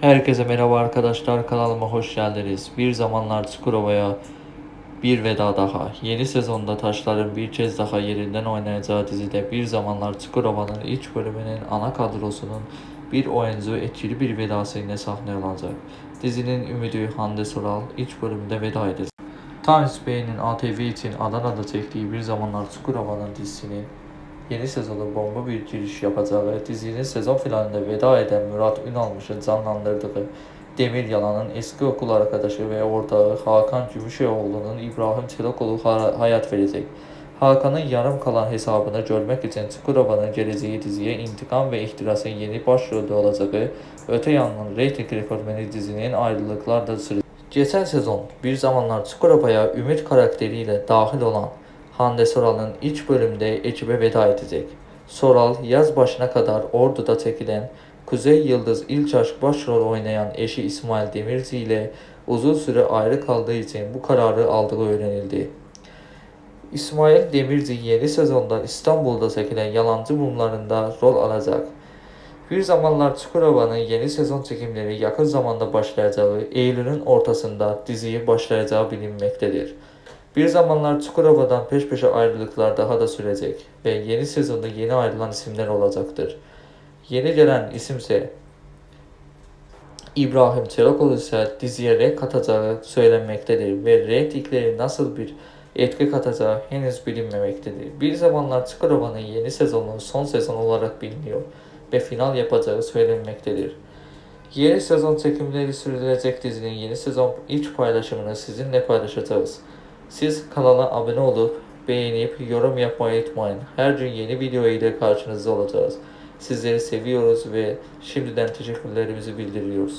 Herkese merhaba arkadaşlar kanalıma hoş geldiniz. Bir zamanlar Çukurova'ya bir veda daha. Yeni sezonda taşların bir kez daha yerinden oynayacağı dizide bir zamanlar Çukurova'nın ilk bölümünün ana kadrosunun bir oyuncu etkili bir vedasıyla sahne alacak. Dizinin ümidi Hande Soral ilk bölümde veda edecek. Times Bey'in ATV için Adana'da çektiği bir zamanlar Çukurova'nın dizisinin yeni sezonu bomba bir giriş yapacağı, dizinin sezon finalinde veda eden Murat Ünalmış'ın canlandırdığı Demir Yalan'ın eski okul arkadaşı ve ortağı Hakan Gümüşoğlu'nun İbrahim Çelakoğlu ha- hayat verecek. Hakan'ın yarım kalan hesabını görmek için Çukurova'nın geleceği diziye intikam ve ihtirasın yeni başrolde olacağı, öte yandan reyting rekortmeni dizinin ayrılıklar da sürecek. Geçen sezon bir zamanlar Çukurova'ya Ümit karakteriyle dahil olan Hande Soral'ın ilk bölümde ekibe veda edecek. Soral yaz başına kadar Ordu'da çekilen Kuzey Yıldız ilk aşk başrol oynayan eşi İsmail Demirci ile uzun süre ayrı kaldığı için bu kararı aldığı öğrenildi. İsmail Demirci yeni sezonda İstanbul'da çekilen Yalancı Mumlarında rol alacak. Bir zamanlar Çukurova'nın yeni sezon çekimleri yakın zamanda başlayacağı, Eylül'ün ortasında diziyi başlayacağı bilinmektedir. Bir zamanlar Çukurova'dan peş peşe ayrılıklar daha da sürecek ve yeni sezonda yeni ayrılan isimler olacaktır. Yeni gelen isimse İbrahim Çelakoğlu ise diziye renk katacağı söylenmektedir ve reytingleri nasıl bir etki katacağı henüz bilinmemektedir. Bir zamanlar Çukurova'nın yeni sezonu son sezon olarak biliniyor ve final yapacağı söylenmektedir. Yeni sezon çekimleri sürdürecek dizinin yeni sezon ilk paylaşımını sizinle paylaşacağız. Siz kanala abone olup beğenip yorum yapmayı unutmayın. Her gün yeni video ile karşınızda olacağız. Sizleri seviyoruz ve şimdiden teşekkürlerimizi bildiriyoruz.